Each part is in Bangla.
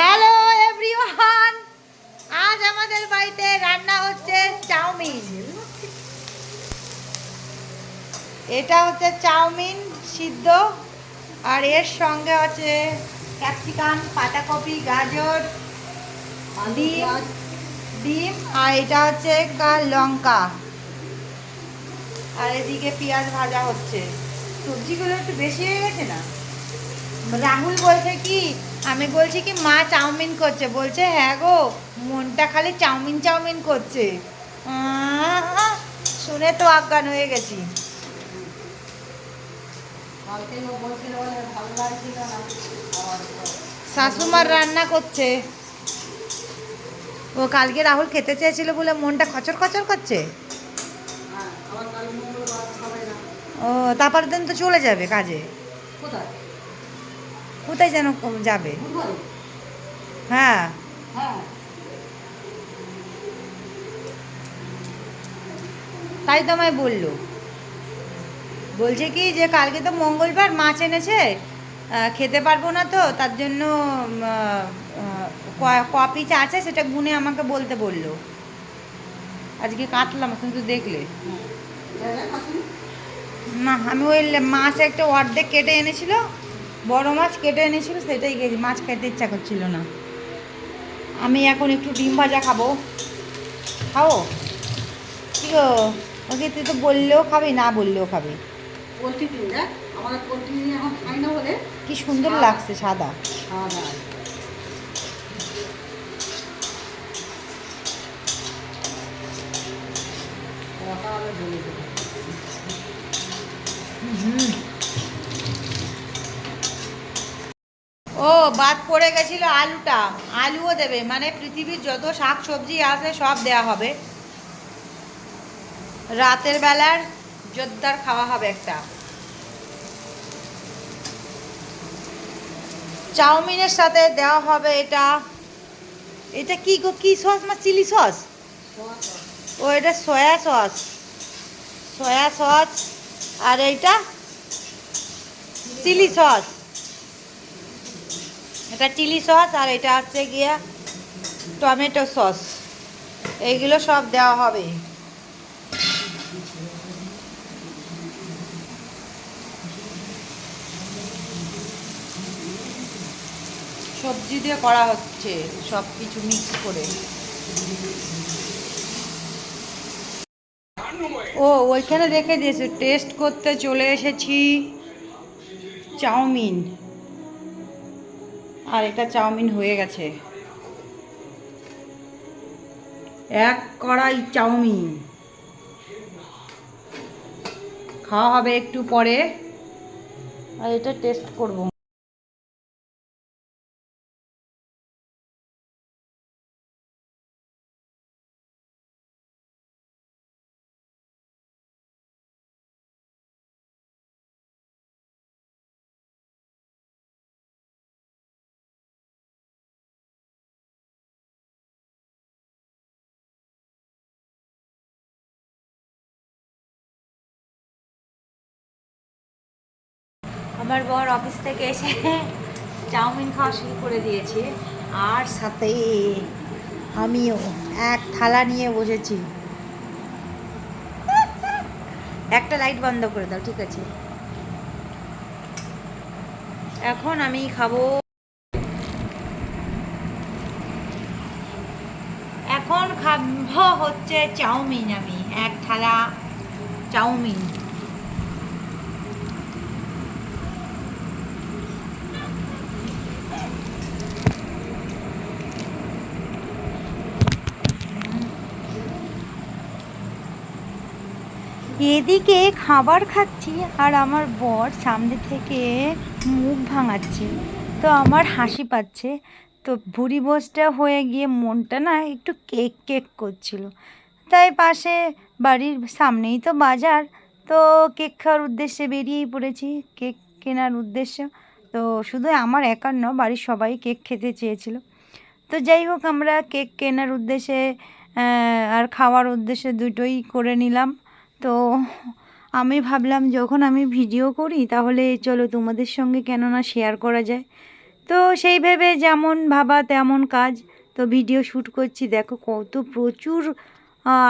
হ্যালো এভরিওয়ান আজ আমাদের বাড়িতে রান্না হচ্ছে চাউমিন। এটা হচ্ছে চাউমিন সিদ্ধ, আর এর সঙ্গে হচ্ছে ক্যাপসিকাম, পাতাকপি, গাজর ডিম ডিম, আর এটা হচ্ছে লঙ্কা। আর এদিকে পেঁয়াজ ভাজা হচ্ছে। সবজিগুলো একটু বেশি হয়ে গেছে না? রাহুল বলছে কি? আমি বলছি কি মা চাউমিন করছে। বলছে হ্যাঁ গো মনটা খালি চাউমিন চাউমিন করছে। শুনে তো আজ্ঞান হয়ে গেছি। শাশুমার রান্না করছে। ও কালকে রাহুল খেতে চেয়েছিল বলে মনটা খচর খচর করছে? ও তারপর দিন তো চলে যাবে কাজে। কোথায়? কোথায় যেন যাবে? হ্যাঁ। হ্যাঁ তাই তো আমায় বলল। বলছে কি যে কালকে তো মঙ্গলবার মাছ এনেছে খেতে পারব না তো তার জন্য উম, আহ, আহ, ক- ক পিস আছে সেটা গুনে আমাকে বলতে বলল। আজকে কাটলাম কিন্তু দেখলে। না আমি ওই মাছ একটা অর্ধেক কেটে এনেছিল বড় মাছ কেটে এনেছিল সেটাই গেছি মাছ খেতে ইচ্ছা করছিল না। আমি এখন একটু ডিম ভাজা খাব। খাও? কি গো? ওকে তুই তো বললেও খাবি না বললেও খাবি। পোলট্রি দিন দেখ আমাদের পোলট্রি নিয়ে এখন খাই না বলে কি সুন্দর লাগছে সাদা। খাওয়া দাওয়া সকালে বলে দেবো ও, বাদ পড়ে গেছিল আলুটা। আলুও দেবে মানে পৃথিবীর যত শাক সবজি আছে সব দেয়া হবে। রাতের বেলার জোরদার খাওয়া হবে একটা। চাউমিনের সাথে দেওয়া হবে এটা এটা কি গো, কি সস মা, চিলি সস? ও, এটা সয়া সস। সয়া সস, আর এইটা? Chilli sauce. এটা চিলি সস আর এটা হচ্ছে গিয়া টমেটো সস। এইগুলো সব দেওয়া হবে। সবজি দিয়ে করা হচ্ছে সব কিছু মিক্স করে। ও, ওইখানে রেখে দিয়েছে। টেস্ট করতে চলে এসেছি। চাউমিন। আর এটা চাউমিন হয়ে গেছে। এক কড়াই চাউমিন। খাওয়া হবে একটু পরে। আর এটা টেস্ট করব। আমার বর অফিস থেকে এসে চাউমিন খাওয়া শুরু করে দিয়েছে। আর সাথে আমিও এক থালা নিয়ে বসেছি। একটা লাইট বন্ধ করে দাও, ঠিক আছে? এখন আমি খাব। এখন খাব হচ্ছে চাউমিন আমি, এক থালা চাউমিন। এদিকে খাবার খাচ্ছি আর আমার বর সামনে থেকে মুখ ভাঙাচ্ছে। তো আমার হাসি পাচ্ছে। তো ভুড়ি বসটা হয়ে গিয়ে মনটা না একটু কেক কেক করছিল। তাই পাশে বাড়ির সামনেই তো বাজার। তো কেক খাওয়ার উদ্দেশ্যে বেরিয়েই পড়েছি। কেক কেনার উদ্দেশ্যে। তো শুধু আমার একার ন বাড়ির সবাই কেক খেতে চেয়েছিল। তো যাই হোক, আমরা কেক কেনার উদ্দেশ্যে আর খাওয়ার উদ্দেশ্যে দুটোই করে নিলাম। তো আমি ভাবলাম, যখন আমি ভিডিও করি, তাহলে চলো তোমাদের সঙ্গে কেন না শেয়ার করা যায়। তো সেই ভেবে যেমন ভাবা তেমন কাজ। তো ভিডিও শ্যুট করছি। দেখো কত প্রচুর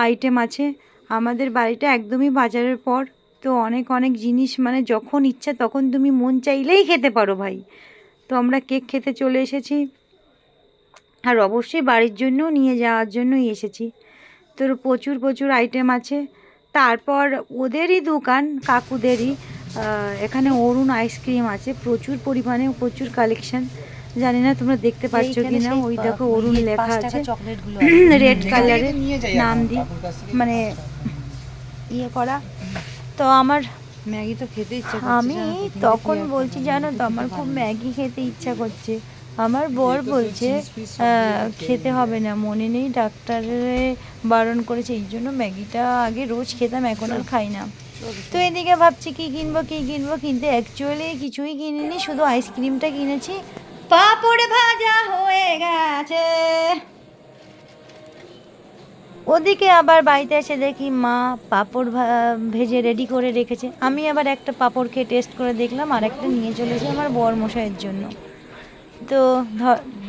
আইটেম আছে। আমাদের বাড়িটা একদমই বাজারের পর। তো অনেক অনেক জিনিস মানে যখন ইচ্ছা তখন তুমি মন চাইলেই খেতে পারো ভাই। তো আমরা কেক খেতে চলে এসেছি। আর অবশ্যই বাড়ির জন্যও নিয়ে যাওয়ার জন্যই এসেছি। তো প্রচুর প্রচুর আইটেম আছে। তারপর ওদেরই দোকান কাকুদেরই। এখানে অরুণ আইসক্রিম আছে প্রচুর পরিমাণে প্রচুর কালেকশন জানি না তোমরা দেখতে পাচ্ছ কি না ওই দেখো অরুণ লেখা আছে রেড কালারের নাম দিয়ে। মানে ইয়ে করা। তো আমার ম্যাগি তো খেতে ইচ্ছা আমি তখন বলছি জানো তো আমার খুব ম্যাগি খেতে ইচ্ছা করছে। আমার বর বলছে খেতে হবে না মনে নেই ডাক্তারে বারণ করেছে এই জন্য ম্যাগিটা আগে রোজ খেতাম এখন আর খাই না। তো এদিকে ভাবছি কি কিনবো কি কিনবো কিন্তু অ্যাকচুয়ালি কিছুই কিনিনি শুধু আইসক্রিমটা কিনেছি। পাপড় ভাজা হয়ে গেছে। ওদিকে আবার বাড়িতে এসে দেখি মা পাঁপড় ভেজে রেডি করে রেখেছে। আমি আবার একটা পাঁপড় খেয়ে টেস্ট করে দেখলাম আর একটা নিয়ে চলেছি আমার বর মশাইয়ের জন্য। তো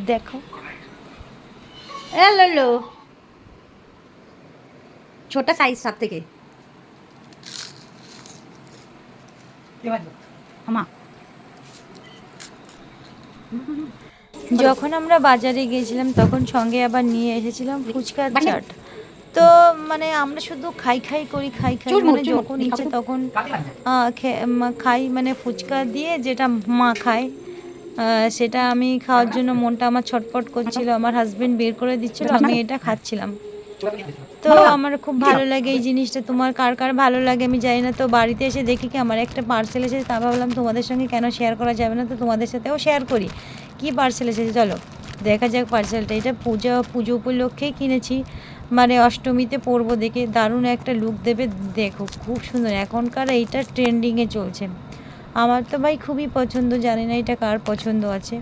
দেখো। এলো ছোট সাইজ সব থেকে। আমা। যখন আমরা বাজারে গিয়েছিলাম তখন সঙ্গে আবার নিয়ে এসেছিলাম ফুচকার চাট। তো মানে আমরা শুধু খাই খাই করি খাই খাই। মানে যখন ইচ্ছে তখন আহ, খাই। মানে ফুচকা দিয়ে যেটা মা খায় সেটা আমি খাওয়ার জন্য মনটা আমার ছটপট করছিল, আমার হাজবেন্ড বের করে দিচ্ছিল, আমি এটা খাচ্ছিলাম। তো আমার খুব ভালো লাগে এই জিনিসটা, তোমার কার কার ভালো লাগে আমি জানি না, তো বাড়িতে এসে দেখি কি আমার একটা পার্সেল এসেছে, তা ভাবলাম তোমাদের সঙ্গে কেন শেয়ার করা যাবে না, তো তোমাদের সাথেও শেয়ার করি। কি পার্সেল এসেছে চলো, দেখা যাক পার্সেলটা এটা পূজা, পুজো উপলক্ষেই কিনেছি। মানে অষ্টমীতে পরবো দেখে, দারুণ একটা লুক দেবে, দেখো, খুব সুন্দর, এখনকার এইটা ট্রেন্ডিংয়ে চলছে। আমার তো ভাই খুবই পছন্দ, জানি না এটা কার পছন্দ আছে।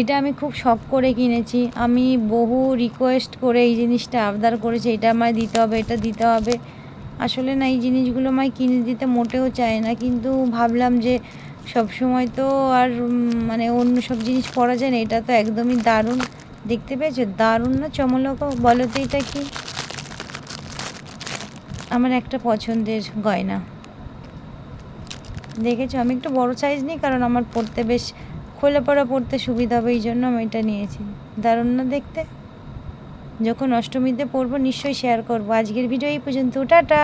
এটা আমি খুব শখ করে কিনেছি। আমি বহু রিকোয়েস্ট করে এই জিনিসটা আবদার করেছি, এটা আমায় দিতে হবে, এটা দিতে হবে। আসলে না, এই জিনিসগুলো আমায় কিনে দিতে মোটেও চায় না, কিন্তু ভাবলাম যে সব সময় তো আর মানে অন্য সব জিনিস পরা যায় না, এটা তো একদমই দারুণ। দেখতে পেয়েছ? দারুণ না চমলক? বলো তো এটা কি? আমার একটা পছন্দের গয়না। দেখেছ? আমি একটু বড় সাইজ নিই, কারণ আমার পড়তে বেশ খোলা পড়া পড়তে সুবিধা হবে, এই জন্য আমি এটা নিয়েছি। দারুণ না দেখতে? যখন অষ্টমীতে পড়ব, নিশ্চয়ই শেয়ার করব। আজকের ভিডিও এই পর্যন্ত, টাটা!